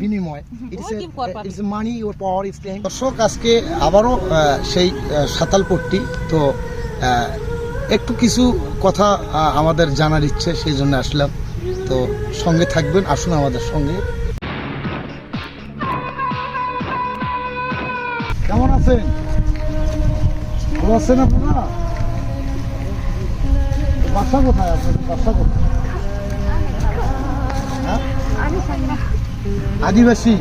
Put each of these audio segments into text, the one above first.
বিনিময়। It's money or power is দর্শক আজকে আবারও সেই সাতালপট্টি তো একটু কিছু কথা আমাদের জানার ইচ্ছে সেই জন্য আসলাম। তো সঙ্গে থাকবেন আসুন আমাদের সঙ্গে। কেমন আছেন? ভালো আছেন আপনারা? বাসা কোথায় আপনাদের? বাসা কোথায়? হ্যাঁ? আদিবাসী।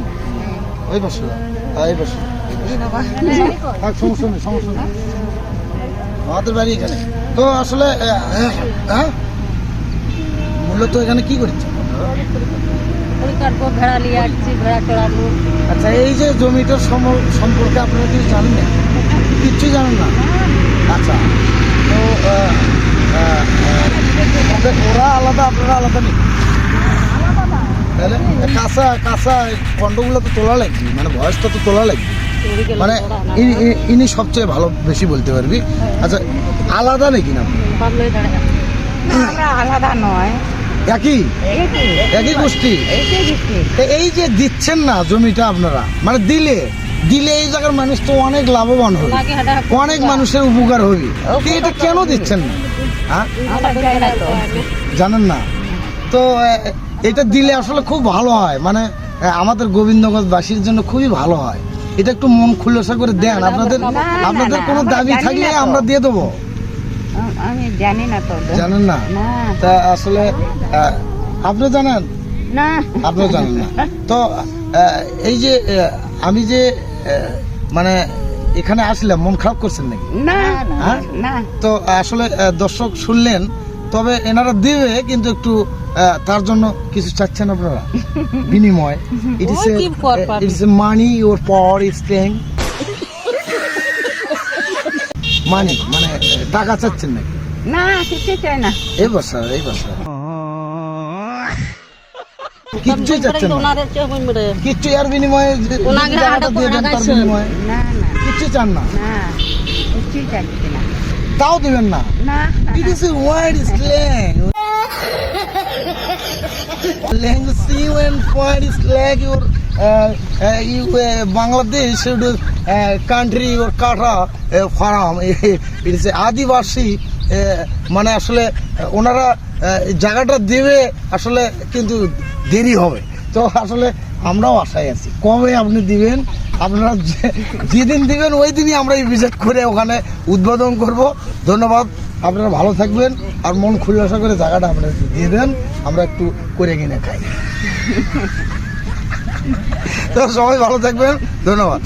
ওই বসো এই বসো থাক, সমস্যা নেই সমস্যা নেই। আমাদের বাড়ি এখানে। তো আসলে হ্যাঁ? মূলত এখানে কি করছে? আচ্ছা এই যে জমিটার সম- সম্পর্কে আপনারা কিছু জানেন না? কিচ্ছু জানেন না? আচ্ছা। তো ওরা আলাদা, আপনারা আলাদা নেই। তাহলে? কাঁচা কাঁচা খণ্ডগুলো তো তোলা লাগবে মানে বয়সটা তো তোলা লাগবে। মানে ইনি সবচেয়ে ভালো বেশি বলতে পারবি। আচ্ছা আলাদা নাকি না? আলাদা নয়। একই? একই। গোষ্ঠী? এই যে দিচ্ছেন না জমিটা আপনারা মানে দিলে দিলে এই জায়গার মানুষ তো অনেক লাভবান হবে। অনেক মানুষের উপকার হবে। এটা কেন দিচ্ছেন না? হ্যাঁ? জানেন না? তো এটা দিলে আসলে খুব ভালো হয়। মানে আমাদের গোবিন্দগঞ্জবাসীর জন্য খুবই ভালো হয়। এটা একটু মন খুলসা করে দেন। আপনাদের আপনাদের কোনো দাবি থাকলে আমরা দিয়ে দেবো। আমি জানি না তো। জানেন না? তা আসলে আপনি জানেন? না। আপনিও জানেন না। তো এই যে আমি যে মানে এখানে আসলাম মন খারাপ করছেন নাকি? না হ্যাঁ? তো আসলে দর্শক শুনলেন তবে এনারা দেবে কিন্তু একটু তার জন্য কিছু চাচ্ছেন আপনারা? বিনিময়। It is for public. Money your power is playing money মানে টাকা চাচ্ছেন নাকি? না কিছু চাই না। এই বছর এই বছর কিচ্ছুই চাচ্ছেন না। কিচ্ছু এর বিনিময়ে টাকাটা দিয়ে দেন তার বিনিময়ে। কিচ্ছু চান না। না কিছুই চাচ্ছি না। তাও দেবেন না। It is a word slang lung see when word slang your you Bangladesh you country your কাটা farm it is a Adivasi মানে আসলে uh, ওনারা uh, জায়গাটা দেবে আসলে কিন্তু দেরি হবে। তো আসলে আমরাও আশায় আছি। কবে আপনি দিবেন? আপনারা যেদিন দিবেন, ওই দিনই আমরা এই ভিজিট করে ওখানে উদ্বোধন করব। ধন্যবাদ। আপনারা ভালো থাকবেন আর মন খুলে করে জায়গাটা আপনারা দিয়ে দেন। আমরা একটু করে কিনে খাই। তো সবাই ভালো থাকবেন। ধন্যবাদ।